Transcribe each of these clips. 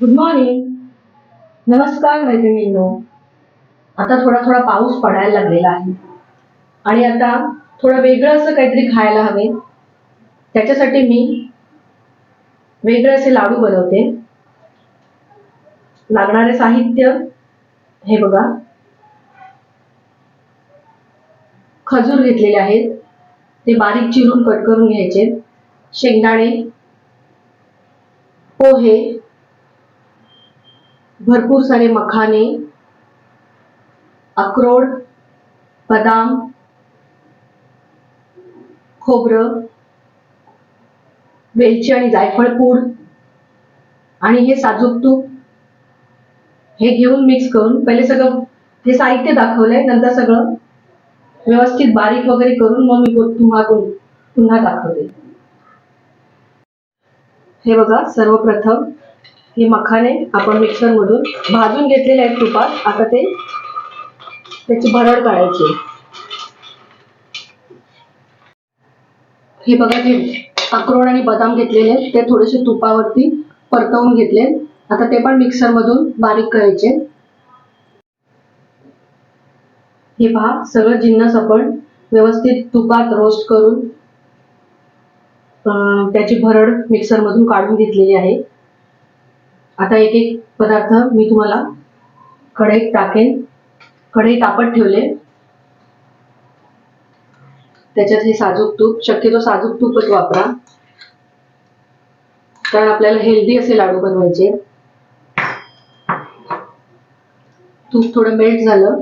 Good morning नमस्कार मैत्रिणींनो. आता थोडा थोडा पाऊस पडायला लागलेला आहे. आणि आता थोडं वेगळं असं काहीतरी खायला हवे. त्याच्यासाठी मी वेगळे असे लाडू बनवते. लागणारे साहित्य हे बघा. खजूर घेतलेले आहेत. ते बारीक चिरून कट करून घ्यायचे. शेंगदाणे पोहे भरपूर सारे मखाने अक्रोड बदाम खोबरं वेलची आणि जायफळ पूड आणि हे साजूक तूप हे घेऊन मिक्स करून पहिले सगळं हे साहित्य दाखवलंय नंतर सगळं व्यवस्थित बारीक वगैरे करून मग मी तुम्हा पुन्हा दाखवते. हे बघा सर्वप्रथम हे मखाने आपण मिक्सर मधून भाजून घेतलेले आहेत तुपात. आता ते त्याची भरड काढायची हे बघा जे अक्रोड आणि बदाम घेतलेले आहेत ते थोडेसे तुपावरती परतवून घेतले आता ते पण मिक्सर मधून बारीक करायचे हे पहा सगळं जिन्नस आपण व्यवस्थित तुपात रोस्ट करून त्याची भरड मिक्सर मधून काढून घेतलेली आहे. आता एक एक पदार्थ मी तुम्हाला कढईत टाकेन. कढई तापत ठेवले. त्याच्यात हे साजूक तूप शक्यतो साजूक तूपच वापरा. कारण आपल्याला हेल्दी असे लाडू बनवायचे. तूप थोडं मेल्ट झालं.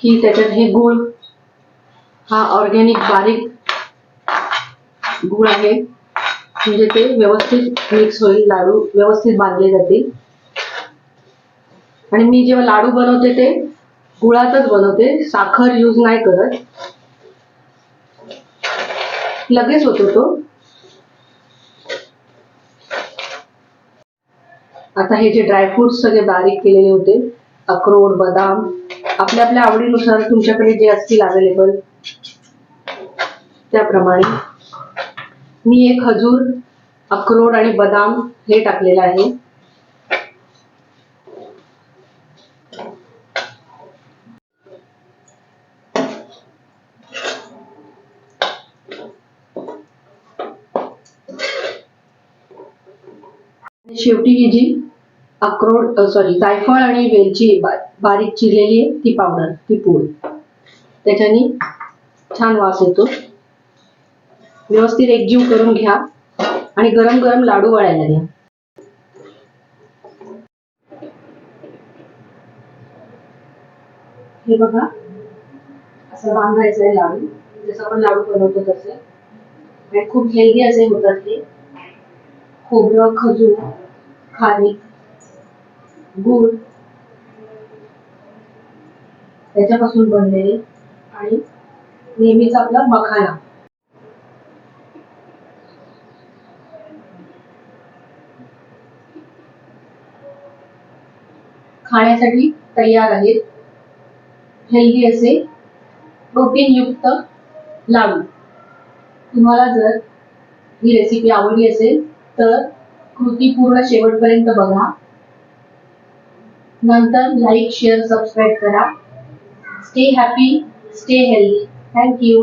की त्याच्यात हे गोल हा ऑर्गॅनिक बारीक गुळ आहे. म्हणजे ते व्यवस्थित मिक्स होईल लाडू व्यवस्थित बांधले जातील. आणि मी जेव्हा लाडू बनवते ते गुळातच बनवते साखर यूज नाही करत. लगेच होतो तो. आता हे जे ड्रायफ्रुट्स सगळे बारीक केलेले होते अक्रोड बदाम आपल्या आपल्या आवडीनुसार तुमच्याकडे जे असतील अवेलेबल त्याप्रमाणे. मी एक खजूर अक्रोड आणि बदाम हे टाकलेलं आहे. शेवटी ही जी अक्रोड सॉरी जायफळ आणि वेलची बारीक चिरलेली आहे ती पावडर ती पूड. त्याच्याने छान वास येतो. व्यवस्थित एकजीव करून घ्या आणि गरम गरम लाडू वळायला द्या. हे बघा असं बांधायचं आहे लाडू. जसं आपण लाडू बनवतो तसे. आणि खूप हेल्दी असे होतात ते. खोबरं खजूर खारीक गूळ त्याच्यापासून बनलेले. आणि नेहमीच आपला मखाना. खाण्यासाठी तयार आहेत. हेल्दी असे प्रोटीन युक्त लाडू. तुम्हाला जर ही रेसिपी आवडली असेल तर कृती पूर्ण शेवटपर्यंत बघा. नंतर लाईक शेअर सबस्क्राईब करा. Stay happy stay healthy thank you